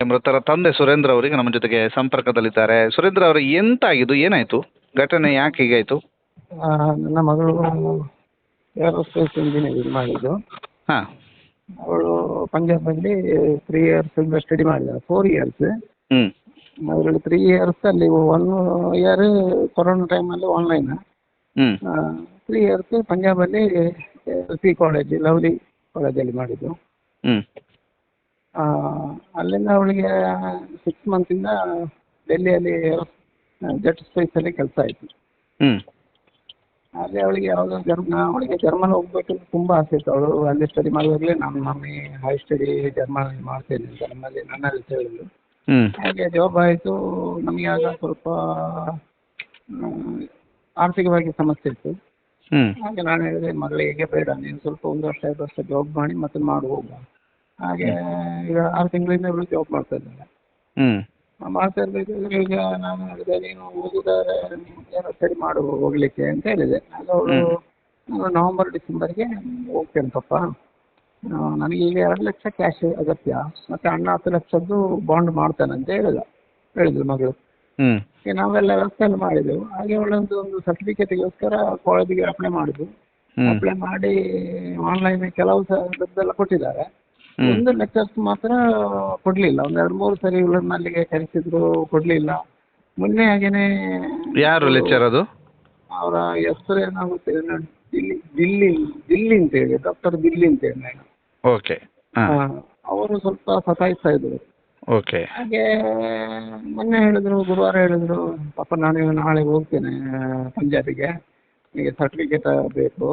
ಮೃತರ ತಂದೆ ಸುರೇಂದ್ರ ಅವರಿಗೆ ನಮ್ಮ ಜೊತೆಗೆ ಸಂಪರ್ಕದಲ್ಲಿದ್ದಾರೆ. ಸುರೇಂದ್ರ ಎಂತ ಎಂತಾಗಿದ್ದು ಏನಾಯಿತು? ಘಟನೆ ಯಾಕೆ ಹೀಗಾಯಿತು? ನನ್ನ ಮಗಳು ಏರೋಸ್ಪೇಸ್ ಇಂಜಿನಿಯರಿಂಗ್ ಮಾಡಿದ್ದು. ಹಾಂ. ಅವಳು ಪಂಜಾಬಲ್ಲಿ ತ್ರೀ ಇಯರ್ಸ್ ಸ್ಟಡಿ ಮಾಡಿದ ಫೋರ್ ಇಯರ್ಸ್ ಹ್ಞೂ ಅದರಲ್ಲಿ ತ್ರೀ ಇಯರ್ಸ್ ಅಲ್ಲಿ ಒನ್ ಇಯರ್ ಕೊರೋನಾ ಟೈಮಲ್ಲಿ ಆನ್ಲೈನ್ ಹ್ಞೂ ತ್ರೀ ಇಯರ್ಸ್ ಪಂಜಾಬಲ್ಲಿ ಎಲ್ ಪಿ ಕಾಲೇಜ್ ಲವ್ಲಿ ಕಾಲೇಜಲ್ಲಿ ಮಾಡಿದ್ದು. ಹ್ಞೂ ಅಲ್ಲಿಂದ ಅವಳಿಗೆ ಸಿಕ್ಸ್ ಇಂದ ಡೆಲ್ಲಿಯಲ್ಲಿ ಜೆಟ್ ಸ್ಪೇಸಲ್ಲಿ ಕೆಲಸ ಆಯ್ತು. ಅಲ್ಲಿ ಅವಳಿಗೆ ಯಾವುದೋ ಜರ್ಮ ಅವಳಿಗೆ ಜರ್ಮನ್ ಹೋಗ್ಬೇಕು ಅಂತ ತುಂಬ ಆಸೆ ಇತ್ತು. ಅವಳು ಅಲ್ಲಿ ಸ್ಟಡಿ ಮಾಡುವಾಗಲೇ ನಮ್ಮ ಮಮ್ಮಿ ಹೈ ಸ್ಟಡಿ ಜರ್ಮನ್ ಮಾಡ್ತೇನೆ ಅಂತ ನಮ್ಮಲ್ಲಿ ನನ್ನಲ್ಲಿ ಹೇಳಿದ್ರು ಹ್ಞೂ ಹಾಗೆ ಜಾಬ್ ಆಯ್ತು. ನಮಗೆ ಆಗ ಸ್ವಲ್ಪ ಆರ್ಥಿಕವಾಗಿ ಸಮಸ್ಯೆ ಇತ್ತು. ಹಾಗೆ ನಾನು ಹೇಳಿದೆ ಮಗಳಿಗೆ ಬೇಡ ನೀನು ಸ್ವಲ್ಪ ಒಂದು ವರ್ಷ ಎರಡು ವರ್ಷ ಜಾಬ್ ಮಾಡಿ ಮತ್ತೆ ಮಾಡು ಹೋಗುವ ಹಾಗೆ ಈಗ ಆರು ತಿಂಗಳಿಂದ ಇವಳು ಜಾಬ್ ಮಾಡ್ತಾ ಇದ್ದಾಳೆ ಹ್ಮ್. ಮಾಡ್ತಾ ಇರ್ಬೇಕಾದ್ರೆ ಈಗ ನಾನು ಹೇಳಿದೆ ನೀನು ಹೋಗುದಾದ್ರೆ ಏನೋ ಸರಿ ಮಾಡು ಹೋಗ್ಲಿಕ್ಕೆ ಅಂತ ಹೇಳಿದೆ. ಆಗ ಅವಳು ನವೆಂಬರ್ ಡಿಸೆಂಬರ್ಗೆ ಹೋಗ್ತೇನೆ ಪಪ್ಪ ನನಗೆ ಈಗ ಎರಡು ಲಕ್ಷ ಕ್ಯಾಶ್ ಅಗತ್ಯ. ಮತ್ತೆ ಅಣ್ಣ ಹತ್ತು ಲಕ್ಷದ್ದು ಬಾಂಡ್ ಮಾಡ್ತಾನೆ ಅಂತ ಹೇಳಿದ ಹೇಳಿದ್ರು ಮಗಳು. ನಾವೆಲ್ಲ ವ್ಯವಸ್ಥೆ ಎಲ್ಲ ಮಾಡಿದೆವು. ಹಾಗೆ ಅವಳೊಂದು ಒಂದು ಸರ್ಟಿಫಿಕೇಟ್ಗೋಸ್ಕರ ಕಾಲೇಜಿಗೆ ಅಪ್ಲೈ ಮಾಡಿದ್ವು. ಅಪ್ಲೈ ಮಾಡಿ ಆನ್ಲೈನ್ ಕೆಲವು ಸಲ ಕೊಟ್ಟಿದ್ದಾರೆ. ಒಂದು ಲೆಕ್ಚರ್ಸ್ ಮಾತ್ರ ಕೊಡ್ಲಿಲ್ಲ. ಒಂದು ಎರಡು ಮೂರು ಸರಿ ಇವಳನ್ನ ಅಲ್ಲಿಗೆ ಕರೆಸಿದ್ರು ಕೊಡ್ಲಿಲ್ಲ. ಮೊನ್ನೆ ಹಾಗೇನೆ ಯಾರು ಲೆಕ್ಚರ್ ಅದು? ಅವರ ಹೆಸರು ಏನಾಗುತ್ತೆ ದಿಲ್ಲಿ ದಿಲ್ಲಿ ದಿಲ್ಲಿ ಅಂತ ಹೇಳಿ ಡಾಕ್ಟರ್ ದಿಲ್ಲಿ ಅಂತ ಹೇಳಿ. ನಾನು ಓಕೆ ಅವರು ಸ್ವಲ್ಪ ಸತಾಯಿಸ್ತಾ ಇದ್ರು. ಓಕೆ ಹಾಗೆ ಮೊನ್ನೆ ಹೇಳಿದ್ರು ಗುರುವಾರ ಹೇಳಿದ್ರು ಪಾಪ ನಾನು ನಾಳೆ ಹೋಗ್ತೇನೆ ಪಂಜಾಬಿಗೆ. ನನಗೆ ಸರ್ಟಿಫಿಕೇಟ್ ಬೇಕು.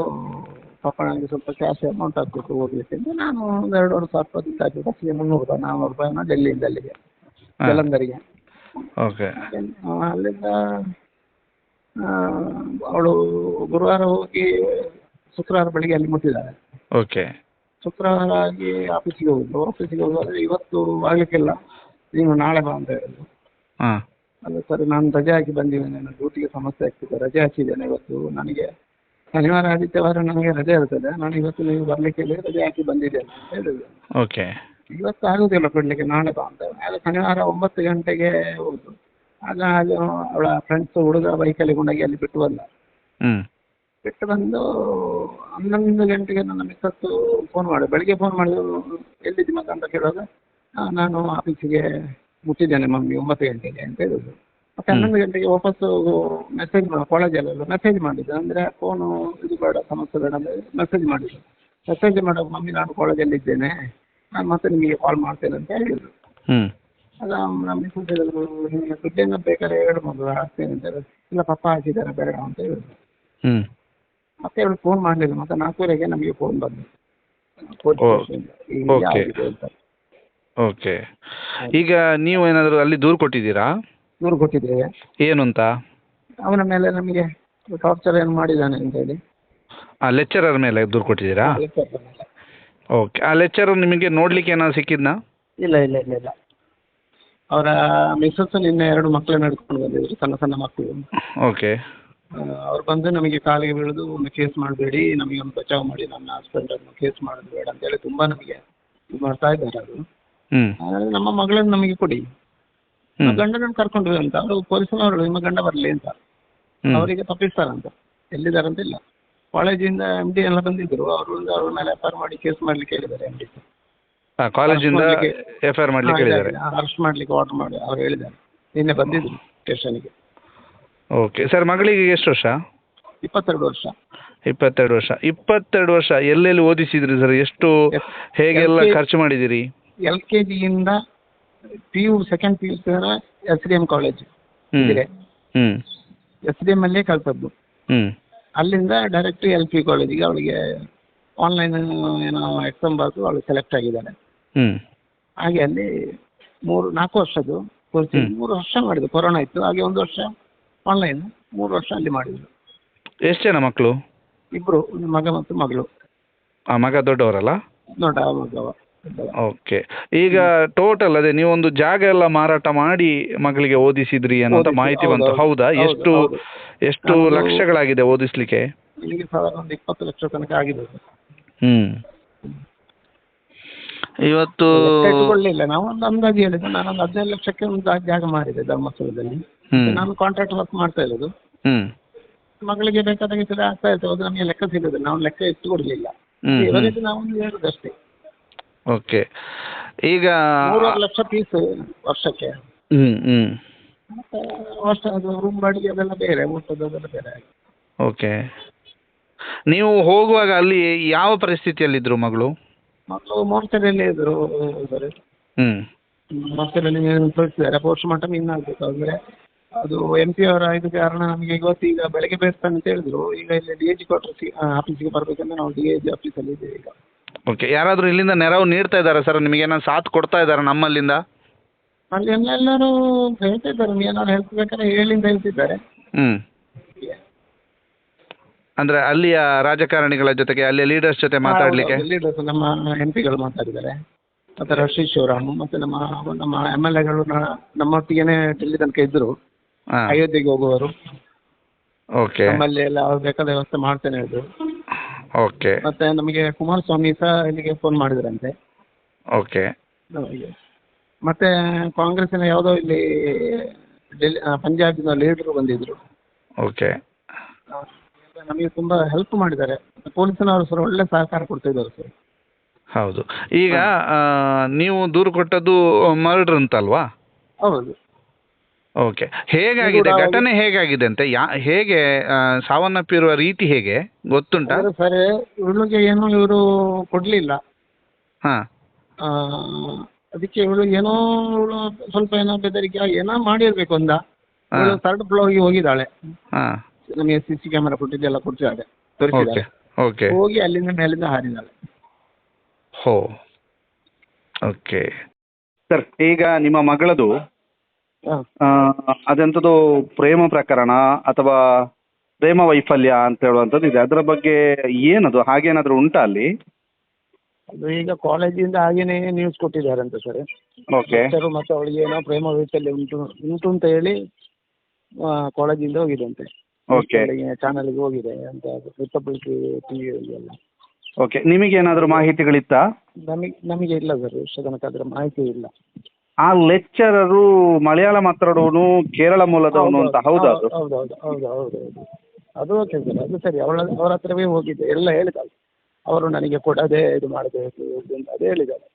ಪಾಪ ನನಗೆ ಸ್ವಲ್ಪ ಕ್ಯಾಶ್ ಅಮೌಂಟ್ ಹಾಕ್ಬೇಕು ಹೋಗ್ಲಿಕ್ಕೆ ಅಂತ ನಾನು ಒಂದು ಎರಡೂವರೆ ಸಾವಿರ ರೂಪಾಯಿ ದುಡ್ಡು ಹಾಕಿ ಬಸ್ಸಿಗೆ ಮುನ್ನೂರು ರೂಪಾಯಿ ನಾನ್ನೂರು ರೂಪಾಯಿನ ಡೆಲ್ಲಿಯಿಂದ ಅಲ್ಲಿಗೆ ಜಲಂಧರಿಗೆ. ಓಕೆ ಆ, ಅಲ್ಲಿಂದ ಅವಳು ಗುರುವಾರ ಹೋಗಿ ಶುಕ್ರವಾರ ಬೆಳಿಗ್ಗೆ ಅಲ್ಲಿ ಮುಟ್ಟಿದ್ದಾಳೆ. ಓಕೆ ಶುಕ್ರವಾರ ಆಗಿ ಆಫೀಸಿಗೆ ಹೋಗಿದ್ದು ಆಫೀಸಿಗೆ ಹೋಗುವಾಗ ಇವತ್ತು ಆಗ್ಲಿಕ್ಕಿಲ್ಲ. ನೀನು ನಾಳೆ ಬಾ ಅಂತ ಹೇಳಿದ್ರು ಹಾಂ. ಅಲ್ಲ ಸರ್ ನಾನು ರಜೆ ಹಾಕಿ ಬಂದಿದ್ದೇನೆ. ನನ್ನ ಡ್ಯೂಟಿಗೆ ಸಮಸ್ಯೆ ಆಗ್ತಿದೆ. ರಜೆ ಹಾಕಿದ್ದೇನೆ ಇವತ್ತು ನನಗೆ. ಶನಿವಾರ ಆದಿತ್ಯವಾರ ನನಗೆ ರಜೆ ಇರ್ತದೆ. ನಾನು ಇವತ್ತು ನೀವು ಬರ್ಲಿಕ್ಕೆ ಹೇಳಿ ರಜೆ ಹಾಕಿ ಬಂದಿದ್ದೇನೆ ಅಂತ ಹೇಳಿದ್ರು. ಓಕೆ. ಇವತ್ತು ಆಗುದಿಲ್ಲ ಕೊಡಲಿಕ್ಕೆ ನಾಳೆ ಬಾ ಅಂತ ಅದು ಶನಿವಾರ ಒಂಬತ್ತು ಗಂಟೆಗೆ ಹೋದ್ರು. ಆಗ ಅದು ಅವಳ ಫ್ರೆಂಡ್ಸ್ ಹುಡುಗ ಬೈಕಲ್ಲಿ ಕೊಂಡೋಗಿ ಅಲ್ಲಿ ಬಿಟ್ಟು ಬಂದ. ಹ್ಞೂ ಬಿಟ್ಟು ಬಂದು ಹನ್ನೊಂದು ಗಂಟೆಗೆ ನನ್ನ ಮಿಸ್ಸಸ್ಸು ಫೋನ್ ಮಾಡಿ. ಬೆಳಿಗ್ಗೆ ಫೋನ್ ಮಾಡಿದ್ರು ಎಲ್ಲಿದ್ದಿ ಮಗ ಅಂತ ಕೇಳುವಾಗ ನಾನು ಆಫೀಸಿಗೆ ಮುಟ್ಟಿದ್ದೇನೆ ಮಮ್ಮಿ ಒಂಬತ್ತು ಗಂಟೆಗೆ ಅಂತ ಹೇಳಿದ್ರು. ಹನ್ನೊಂದು ಗಂಟೆಗೆ ವಾಪಸ್ಸು ಮೆಸೇಜ್ ಮಾಡಿ ಕಾಲೇಜಲ್ಲೆಲ್ಲ ಮೆಸೇಜ್ ಮಾಡಿದ್ದು ಅಂದ್ರೆ ಫೋನು ಇದು ಬೇಡ ಸಮಸ್ಯೆ ಬೇಡ ಮೆಸೇಜ್ ಮಾಡಿದ್ದು ಮೆಸೇಜ್ ಮಾಡೋ ಮಮ್ಮಿ ನಾನು ಕಾಲೇಜಲ್ಲಿ ಇದ್ದೇನೆ. ನಾನು ಮತ್ತೆ ನಿಮಗೆ ಕಾಲ್ ಮಾಡ್ತೇನೆ ಅಂತ ಹೇಳಿದ್ರು. ನಿಮಗೆ ದುಡ್ಡೇನು ಬೇಕಾದ್ರೆ ಹೇಳು ಮಗು ಹಾಕ್ತೇನೆ ಅಂತ ಹೇಳಿದ್ರು. ಇಲ್ಲ ಪಪ್ಪ ಹಾಕಿದ್ದಾರೆ ಬೇಡ ಅಂತ ಹೇಳಿದ್ರು. ಮತ್ತೆ ಅವಳು ಫೋನ್ ಮಾಡಲಿಲ್ಲ. ಮತ್ತೆ ನಾಲ್ಕೂವರೆಗೆ ನಮಗೆ ಫೋನ್ ಓಕೆ. ಓಕೆ. ಈಗ ನೀವು ಏನಾದರೂ ಅಲ್ಲಿ ದೂರು ಕೊಟ್ಟಿದ್ದೀರಾ? ದೂರು ಕೊಟ್ಟಿದ್ದೇವೆ ಏನು ಅಂತ ಅವನ ಮೇಲೆ ನಮಗೆ ಟಾರ್ಚರ್ ಏನು ಮಾಡಿದ್ದಾನೆ ಅಂತ ಹೇಳಿ. ಆ ಲೆಕ್ಚರರ್ ಮೇಲೆ ದೂರು ಕೊಟ್ಟಿದ್ದೀರಾ? ಓಕೆ ಆ ಲೆಕ್ಚರರ್ ನಿಮಗೆ ನೋಡಲಿಕ್ಕೆ ಏನಾದ್ರು ಸಿಕ್ಕಿದ್ನಾ? ಇಲ್ಲ ಇಲ್ಲ ಇಲ್ಲ ಇಲ್ಲ. ಅವರ ಮಿಸ್ಸಸ್ ನಿನ್ನೆ ಎರಡು ಮಕ್ಕಳು ನಡ್ಕೊಂಡು ಬಂದಿದ್ರು ಸಣ್ಣ ಸಣ್ಣ ಮಕ್ಕಳು ಓಕೆ ಅವ್ರು ಬಂದು ನಮಗೆ ಕಾಲಿಗೆ ಬೀಳುದು ಒಂದು ಕೇಸ್ ಮಾಡಬೇಡಿ ನಮಗೆ ಒಂದು ಬಚಾವ್ ಮಾಡಿ ನನ್ನ ಹಸ್ಬೆಂಡನ್ನು ಕೇಸ್ ಮಾಡೋದು ಬೇಡ ಅಂತೇಳಿ ತುಂಬ ನಮಗೆ ಇದು ಮಾಡ್ತಾ ಇದ್ದಾರೆ ಹಾಗಾಗಿ ನಮ್ಮ ಮಗಳನ್ನು ನಮಗೆ ಕೊಡಿ. ಗಂಡನನ್ನು ಕರ್ಕೊಂಡು ಹೋಗಿ ಅಂತ ಅವರು ಪೊಲೀಸ್ನವರು ನಿಮ್ಮ ಗಂಡ ಬರಲಿ ಅಂತ. ಅವರಿಗೆ ತಪ್ಪಿಸ್ತಾರಂತ. ಎಲ್ಲಿದ್ದಾರಂತ ಇಲ್ಲ. ಕಾಲೇಜಿಂದ ಎಂ ಡಿ ಎಲ್ಲ ಬಂದಿದ್ರು ಅವರು ಅವ್ರ ಮೇಲೆ ಎಫ್ ಆರ್ ಮಾಡಿ ಕೇಸ್ ಮಾಡ್ಲಿಕ್ಕೆ ಹೇಳಿದ್ದಾರೆ ಎಂ ಡಿ ಕಾಲೇಜಿಂದ ಎಫ್ ಆರ್ ಮಾಡ್ಲಿಕ್ಕೆ ಹೇಳಿದ್ದಾರೆ. ಅರೆಸ್ಟ್ ಮಾಡ್ಲಿಕ್ಕೆ ಆರ್ಡರ್ ಮಾಡಿ ಅವ್ರು ಹೇಳಿದ್ದಾರೆ. ನಿನ್ನೆ ಬಂದಿದ್ರು ಸ್ಟೇಷನ್ಗೆ. ಓಕೆ ಸರ್ ಮಗಳಿಗೆ ಎಷ್ಟು ವರ್ಷ? ಇಪ್ಪತ್ತೆರಡು ವರ್ಷ. ಇಪ್ಪತ್ತೆರಡು ವರ್ಷ. ಇಪ್ಪತ್ತೆರಡು ವರ್ಷ ಎಲ್ಲೆಲ್ಲಿ ಓದಿಸಿದ್ರಿ ಸರ್? ಎಷ್ಟು ಹೇಗೆಲ್ಲ ಖರ್ಚು ಮಾಡಿದಿರಿ L K ಜಿಯಿಂದ P U second P U S D M college ಇದೆ ಎಸ್ ಡಿ ಎಂ ಅಲ್ಲೇ ಕಲ್ತದ್ದು. ಅಲ್ಲಿಂದ ಡೈರೆಕ್ಟ್ ಎಲ್ ಪಿ ಕಾಲೇಜಿಗೆ ಅವಳಿಗೆ ಆನ್ಲೈನ್ ಏನೋ ಎಕ್ಸಾಮ್ ಬರೆದು ಅವಳು ಸೆಲೆಕ್ಟ್ ಆಗಿದ್ದಾಳೆ. ಹಾಗೆ ಅಲ್ಲಿ ಮೂರು ನಾಲ್ಕು ವರ್ಷದ್ದು ಕೋರ್ಸ್. ಮೂರು ವರ್ಷ ಮಾಡಿದ್ರು ಕೊರೋನಾ ಇತ್ತು. ಹಾಗೆ ಒಂದು ವರ್ಷ ಆನ್ಲೈನ್ ಮೂರು ವರ್ಷ ಅಲ್ಲಿ ಮಾಡಿದ್ರು. ಎಷ್ಟು ಜನ ಮಕ್ಕಳು ಇಬ್ರು ಒಂದು ಮಗ ಮತ್ತು ಮಗಳು. ಆ ಮಗ ದೊಡ್ಡವರಲ್ಲ? ದೊಡ್ಡ ಮಗವ. ಓಕೆ ಈಗ ಟೋಟಲ್ ಅದೇ ನೀವೊಂದು ಜಾಗ ಎಲ್ಲ ಮಾರಾಟ ಮಾಡಿ ಮಗಳಿಗೆ ಓದಿಸಿದ್ರಿ ಅನ್ನೋಂಥ ಮಾಹಿತಿ ಬಂತು. ಹೌದಾ? ಎಷ್ಟು ಎಷ್ಟು ಲಕ್ಷಗಳಾಗಿದೆ ಓದಿಸ್ಲಿಕ್ಕೆ? ಸಾವಿರ ಒಂದು ಇಪ್ಪತ್ತು ಲಕ್ಷ ತನಕ ಆಗಿದೆ. ಹ್ಮ್. ಇವತ್ತು ಇಟ್ಕೊಳ್ಳಿಲ್ಲ ನಾವು ಒಂದು ಅಂದಾಜು ಹೇಳಿದ್ದು ನಾನೊಂದು ಹದಿನೈದು ಲಕ್ಷಕ್ಕೆ ಒಂದು ಜಾ- ಜಾಗ ಮಾರಿದೆ ಧರ್ಮಸ್ಥಳದಲ್ಲಿ. ಹ್ಮ್. ನಾನು ಕಾಂಟ್ರಾಕ್ಟ್ ವರ್ಕ್ ಮಾಡ್ತಾ ಇರೋದು. ಹ್ಮ್. ಮಗಳಿಗೆ ಬೇಕಾದಾಗ ಸರಿ ಆಗ್ತಾ ಇರ್ತದೆ ಅದು ನಮಗೆ ಲೆಕ್ಕ ಸಿಗೋದಿಲ್ಲ. ನಾವು ಲೆಕ್ಕ ಇಟ್ಟು ಕೊಡಲಿಲ್ಲ. ಹ್ಮ್ ಹ್ಮ್. ಇವರಿಗೆ ನಾವು ಒಂದು ಹೇಳುದಷ್ಟೇ. ಓಕೆ. ಈಗ ಮೂರುವರೆ ಲಕ್ಷ ಪೀಸ್ ವರ್ಷಕ್ಕೆ. ಹ್ಮ್ ಹ್ಮ್. ವರ್ಷ ಅದು ರೂಮ್ ಬಾಡಿಗೆ ಅದೆಲ್ಲ ಬೇರೆ ಊಟದ್ದು ಅದೆಲ್ಲ ಬೇರೆ ಓಕೆ. ನೀವು ಹೋಗುವಾಗ ಅಲ್ಲಿ ಯಾವ ಪರಿಸ್ಥಿತಿಯಲ್ಲಿದ್ದರು ಮಗಳು? ಮಗಳು ಮೋರ್ಚರಿಯಲ್ಲಿ ಇದ್ದರು. ಸರ್ ಹ್ಮ್ ಮೋರ್ಚರಿಯಲ್ಲಿ ತೋರಿಸಿದ್ದಾರೆ. ಪೋಸ್ಟ್ ಮಾರ್ಟಮ್ ಇನ್ನಾಗಬೇಕು ಅಂದರೆ ಅದು ಎಂ ಪಿ ಅವರ ಇದು ಕಾರಣ ನಮಗೆ ಇವತ್ತು ಈಗ ಬೆಳಗ್ಗೆ ಬೇಸ್ತಾನೆ ಅಂತ ಹೇಳಿದ್ರು. ಈಗ ಇಲ್ಲಿ ಡಿ ಎ ಜಿ ಕ್ವಾರ್ಟರ್ಸ್ ಆಫೀಸಿಗೆ ಬರಬೇಕಂದ್ರೆ ನಾವು ಡಿ ಎ ಜಿ ಆಫೀಸಲ್ಲಿ ಇದ್ದೇವೆ ಈಗ. ಓಕೆ ಯಾರಾದರೂ ಇಲ್ಲಿಂದ ನೆರವು ನೀಡ್ತಾ ಇದ್ದಾರೆ ಸರ್ ನಿಮಗೆ ಏನಾದ್ರು ಸಾಥ್ ಕೊಡ್ತಾ ಇದ್ದಾರೆ ನಮ್ಮಲ್ಲಿಂದ? ಅಲ್ಲಿ ಎಲ್ಲರೂ ಹೇಳ್ತಾ ಇದ್ದಾರೆ ನೀವು ಏನಾದ್ರು ಹೆಲ್ಪ್ ಬೇಕಾದ್ರೆ ಹೇಳಿ ಅಂತ ಹೇಳ್ತಿದ್ದಾರೆ. ಹ್ಮ್. ಅಂದ್ರೆ ಅಲ್ಲಿಯ ರಾಜಕಾರಣಿಗಳ ಜೊತೆಗೆ ಅಲ್ಲಿಯ ಲೀಡರ್ಸ್ ಜೊತೆ ಮಾತಾಡ್ಲಿಕ್ಕೆ? ಲೀಡರ್ಸ್ ನಮ್ಮ ಎಂ ಪಿಗಳು ಮಾತಾಡಿದ್ದಾರೆ. ಮತ್ತೆ ರಶ್ಮಿ ಶಿವರಾಮ್ ಮತ್ತೆ ನಮ್ಮ ನಮ್ಮ ಎಂ ಎಲ್ ಎಗಳು ನಮ್ಮೊಟ್ಟಿಗೆನೆ ಡೆಲ್ಲಿ ತನಕ ಇದ್ರು. ಹಾ. ಅಯೋಧ್ಯೆಗೆ ಹೋಗುವವರು. ಓಕೆ ನಮ್ಮಲ್ಲಿ ಎಲ್ಲ ಬೇಕಾದ ವ್ಯವಸ್ಥೆ ಮಾಡ್ತೇನೆ ಹೇಳಿದ್ರು ಓಕೆ ಮತ್ತೆ ನಮಗೆ ಕುಮಾರಸ್ವಾಮಿ ಸಹ ಇಲ್ಲಿಗೆ ಫೋನ್ ಮಾಡಿದ್ರಂತೆ. ಓಕೆ ನಮಗೆ ಮತ್ತೆ ಕಾಂಗ್ರೆಸ್ಸಿನ ಯಾವುದೋ ಇಲ್ಲಿ ಡೆಲ್ಲಿ ಪಂಜಾಬಿನ ಲೀಡರ್ ಬಂದಿದ್ರು. ಓಕೆ ನಮಗೆ ತುಂಬಾ ಹೆಲ್ಪ್ ಮಾಡಿದ್ದಾರೆ. ಪೊಲೀಸ್ನವರು ಸರ್ ಒಳ್ಳೆ ಸಹಕಾರ ಕೊಡ್ತಿದ್ದಾರೆ ಸರ್. ಹೌದು. ಈಗ ನೀವು ದೂರು ಕೊಟ್ಟದ್ದು ಮರ್ಡ್ರ್ ಅಂತಲ್ವಾ? ಹೌದು. ಓಕೆ ಹೇಗಾಗಿದೆ? ಘಟನೆ ಹೇಗಾಗಿದೆ ಅಂತ ಯಾ ಹೇಗೆ ಆ, ಸಾವನ್ನಪ್ಪಿರುವ ರೀತಿ ಹೇಗೆ? ಗೊತ್ತುಂಟಾ? ಸರಿ ಸರ್. ಇವಳಿಗೆ ಏನು ಇವರು ಕೊಡ್ಲಿಲ್ಲ. ಹಾ. ಆ, ಅದಕ್ಕೆ ಇವಳು ಏನೋ ಇವಳು ಸ್ವಲ್ಪ ಏನೋ ಬೆದರಿಕೆ ಏನೋ ಮಾಡಿರ್ಬೇಕು ಅಂದ. ಇವಳು ಥರ್ಡ್ ಫ್ಲೋರ್ಗೆ ಹೋಗಿದ್ದಾಳೆ. ಹಾ. ನಮಗೆ ಸಿ ಸಿ ಕ್ಯಾಮೆರಾ ಕೊಟ್ಟಿದ್ದೆಲ್ಲ ಕೊಟ್ಟಿದ್ದಾರೆ ಓಕೆ ತೋರಿಸಿದ್ದಾರೆ ಓಕೆ ಹೋಗಿ ಅಲ್ಲಿಂದ ಮೇಲಿಂದ ಹಾರಿದ್ದಾಳೆ ಹೋ. ಓಕೆ ಸರ್ ಈಗ ನಿಮ್ಮ ಮಗಳದು ಅದೆಂಥದ್ದು ಪ್ರೇಮ ಪ್ರಕರಣ ಅಥವಾ ಪ್ರೇಮ ವೈಫಲ್ಯ ಅಂತ ಹೇಳುವಂಥದ್ದು ಇದೆ. ಅದರ ಬಗ್ಗೆ ಏನದು? ಹಾಗೇನಾದರೂ ಉಂಟಾ ಅಲ್ಲಿ? ಅದು ಈಗ ಕಾಲೇಜಿಂದ ಹಾಗೇನೆ ನ್ಯೂಸ್ ಅಂತ ಸರ್ ಓಕೆ ಸರ್ ಮತ್ತು ಅವಳಿಗೆ ಏನೋ ಪ್ರೇಮ ವೈಫಲ್ಯ ಉಂಟು ಉಂಟು ಅಂತ ಹೇಳಿ ಕಾಲೇಜಿಂದ ಹೋಗಿದಂತೆ ಓಕೆ ಚಾನಲ್ಗೆ ಹೋಗಿದೆ ಅಂತ ರಿಪಬ್ಲಿಕ್ ಟಿವಿ ಎಲ್ಲ. ಓಕೆ ನಿಮಗೇನಾದರೂ ಮಾಹಿತಿಗಳಿತ್ತಾ? ನಮಗೆ ನಮಗೆ ಇಲ್ಲ ಸರ್ ಇಷ್ಟು ತನಕ ಅದರ ಮಾಹಿತಿ ಇಲ್ಲ. ಆ ಲೆಕ್ಚರರು ಮಲಯಾಳ ಮಾತಾಡೋನು ಕೇರಳ ಮೂಲದವನು ಅಂತ. ಹೌದಾ ಅದು. ಹೌದು ಹೌದು ಹೌದು ಹೌದು ಹೌದು. ಅದು ಓಕೆ ಸರ್ ಅದು ಸರಿ. ಅವಳ ಅವ್ರ ಹತ್ರವೇ ಹೋಗಿದ್ದೆ. ಎಲ್ಲ ಹೇಳಿದ ಅವರು ನನಗೆ ಕೊಡದೆ ಇದು ಮಾಡಬೇಕು ಇದು ಅಂತ ಅದೇ ಹೇಳಿದ್ದಾರೆ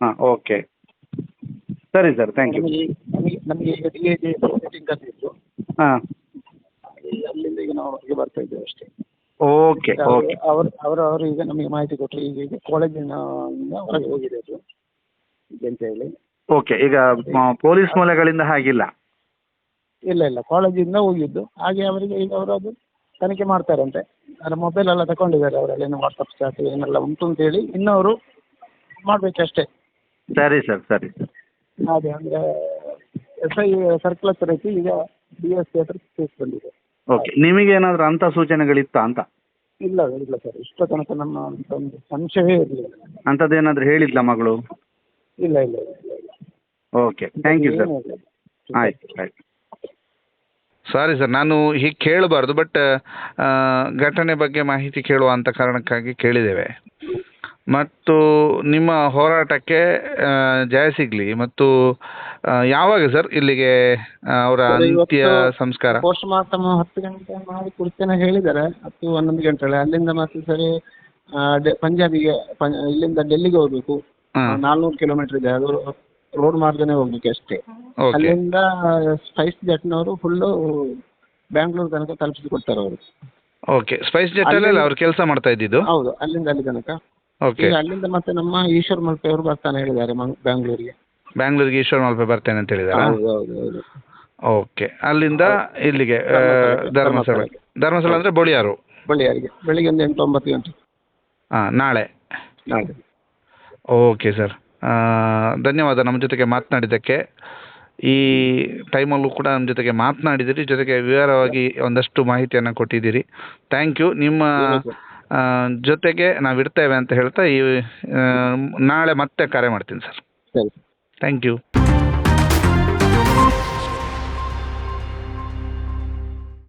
ಹಾಂ ಓಕೆ ಸರಿ ಸರ್ ಥ್ಯಾಂಕ್ ಯು ನಮಗೆ ನಮಗೆ ನಮಗೆ ಈಗ ಡಿ ಎ ಜಿ ಮೀಟಿಂಗ್ ಹಾಂ. ಅಲ್ಲಿಂದ ಈಗ ನಾವು ಹೊರಗೆ ಬರ್ತಾ ಇದ್ದೇವೆ ಅಷ್ಟೇ. ಓಕೆ ಓಕೆ ಅವರು ಅವರು ಅವರು ಈಗ ನಮಗೆ ಮಾಹಿತಿ ಕೊಟ್ಟರು. ಈಗ ಈಗ ಕಾಲೇಜಿನ ಹೊರಗೆ ಹೋಗಿದೆ ಅದು. ಹೀಗೆ ಅಂತ ಹೇಳಿ. ಓಕೆ ಈಗ ಪೊಲೀಸ್ ಮೂಲಗಳಿಂದ ಹಾಗಿಲ್ಲ. ಇಲ್ಲ ಇಲ್ಲ ಕಾಲೇಜಿಂದ ಹೋಗಿದ್ದು. ಹಾಗೆ ಅವರಿಗೆ ಈಗ ಅವರು ಅದು ತನಿಖೆ ಮಾಡ್ತಾರಂತೆ. ಅದರ ಮೊಬೈಲ್ ಎಲ್ಲ ತಗೊಂಡಿದ್ದಾರೆ ಅವರೆಲ್ಲ ಏನು ವಾಟ್ಸಪ್ ಚಾಟ್ ಏನೆಲ್ಲ ಉಂಟು ಅಂತೇಳಿ ಇನ್ನು ಅವರು ಮಾಡಬೇಕಷ್ಟೇ. ಸರಿ ಸರ್ ಸರಿ ಸರ್. ಅಂದ್ರೆ ಅಂದರೆ ಎಸ್ ಐ ಸರ್ಕಲ್ ಹತ್ರ ಐತಿ ಈಗ ಬಿ ಎಸ್ ಸಿ ಹತ್ರ ಕೇಸ್ ಬಂದಿದೆ. ಓಕೆ ನಿಮಗೆ ಏನಾದರೂ ಅಂಥ ಸೂಚನೆಗಳಿತ್ತಾ ಅಂತ? ಇಲ್ಲ ಇಲ್ಲ ಸರ್ ಇಷ್ಟ ತನಕ ನಮ್ಮ ಒಂದು ಸಂಶಯವೇ ಇರಲಿಲ್ಲ. ಅಂಥದ್ದೇನಾದರೂ ಹೇಳಿದ್ಲ ಮಗಳು? ಇಲ್ಲ ಇಲ್ಲ ಇಲ್ಲ. ಓಕೆ. Thank you sir. ಆಯ್ತು ಆಯ್ತು. ಸಾರಿ ಸರ್ ನಾನು ಹೀಗೆ ಕೇಳಬಾರ್ದು ಬಟ್ ಘಟನೆ ಬಗ್ಗೆ ಮಾಹಿತಿ ಕೇಳುವ ಅಂತ ಕಾರಣಕ್ಕಾಗಿ ಕೇಳಿದ್ದೇವೆ. ಮತ್ತು ನಿಮ್ಮ ಹೋರಾಟಕ್ಕೆ ಜಯ ಸಿಗ್ಲಿ. ಮತ್ತು ಯಾವಾಗ ಸರ್ ಇಲ್ಲಿಗೆ ಅವರ ಅಂತ್ಯ ಸಂಸ್ಕಾರ? ಪೋಸ್ಟ್ ಮಾರ್ಟಮ್ ಹತ್ತು ಗಂಟೆ ಮಾಡಿ ಕೊಡ್ತೇನೆ ಹೇಳಿದ್ದಾರೆ. ಹತ್ತು ಹನ್ನೊಂದು ಗಂಟೆ ಅಲ್ಲಿಂದ ಮತ್ತೆ ಸರಿ ಪಂಜಾಬಿಗೆ ಇಲ್ಲಿಂದ ಡೆಲ್ಲಿಗೆ ಹೋಗ್ಬೇಕು. ನಾಲ್ನೂರು ಕಿಲೋಮೀಟರ್ ಇದೆ. ಅದು ರೋಡ್ ಮಾರ್ಗನೇ ಹೋಗ್ಲಿಕ್ಕೆ ಅಷ್ಟೇ. ಅಲ್ಲಿಂದ ಸ್ಪೈಸ್ ಜೆಟ್ನವರು ಫುಲ್ ಬ್ಯಾಂಗ್ಳೂರ್ ತನಕ ತಲುಪಿಸಿ ಕೊಡ್ತಾರೆ ಅವರು. ಓಕೆ ಸ್ಪೈಸ್ ಜೆಟ್ಟಲ್ಲಿ ಅವ್ರು ಕೆಲಸ ಮಾಡ್ತಾ ಇದ್ದಿದ್ದು? ಹೌದು ಅಲ್ಲಿಂದ ಅಲ್ಲಿ ತನಕ. ಓಕೆ ಈಗ ಅಲ್ಲಿಂದ ಮತ್ತೆ ನಮ್ಮ ಈಶ್ವರ್ ಮಲ್ಪೆ ಅವರು ಬರ್ತಾನೆ ಹೇಳಿದ್ದಾರೆ ಮಂಗ್- ಬ್ಯಾಂಗ್ಳೂರಿಗೆ ಬ್ಯಾಂಗ್ಳೂರಿಗೆ ಈಶ್ವರ ಮಲ್ಪೆ ಬರ್ತೇನೆ ಅಂತ ಹೇಳಿದ್ದಾರೆ? ಹೌದು ಹೌದು ಹೌದು. ಓಕೆ ಅಲ್ಲಿಂದ ಇಲ್ಲಿಗೆ ಧರ್ಮಸ್ಥಳ ಧರ್ಮಸ್ಥಳಕ್ಕೆ. ಧರ್ಮಸ್ಥಳ ಅಂದ್ರೆ ಬೊಳಿಯಾರು? ಬಳ್ಳಿಯಾರಿಗೆ ಬೆಳಿಗ್ಗೆ ಒಂದು ಎಂಟು ಒಂಬತ್ತು ಗಂಟೆ. ಹಾಂ ನಾಳೆ. ನಾಳೆ. ಓಕೆ ಸರ್ ಧನ್ಯವಾದ ನಮ್ಮ ಜೊತೆಗೆ ಮಾತನಾಡಿದ್ದಕ್ಕೆ. ಈ ಟೈಮಲ್ಲೂ ಕೂಡ ನಮ್ಮ ಜೊತೆಗೆ ಮಾತನಾಡಿದಿರಿ ಜೊತೆಗೆ ವಿವರವಾಗಿ ಒಂದಷ್ಟು ಮಾಹಿತಿಯನ್ನು ಕೊಟ್ಟಿದ್ದೀರಿ. ಥ್ಯಾಂಕ್ ಯು ನಿಮ್ಮ ಜೊತೆಗೆ ನಾವು ಇರ್ತೇವೆ ಅಂತ ಹೇಳ್ತಾ ಈ ನಾಳೆ ಮತ್ತೆ ಕರೆ ಮಾಡ್ತೀನಿ ಸರ್. ಸರಿ. Thank you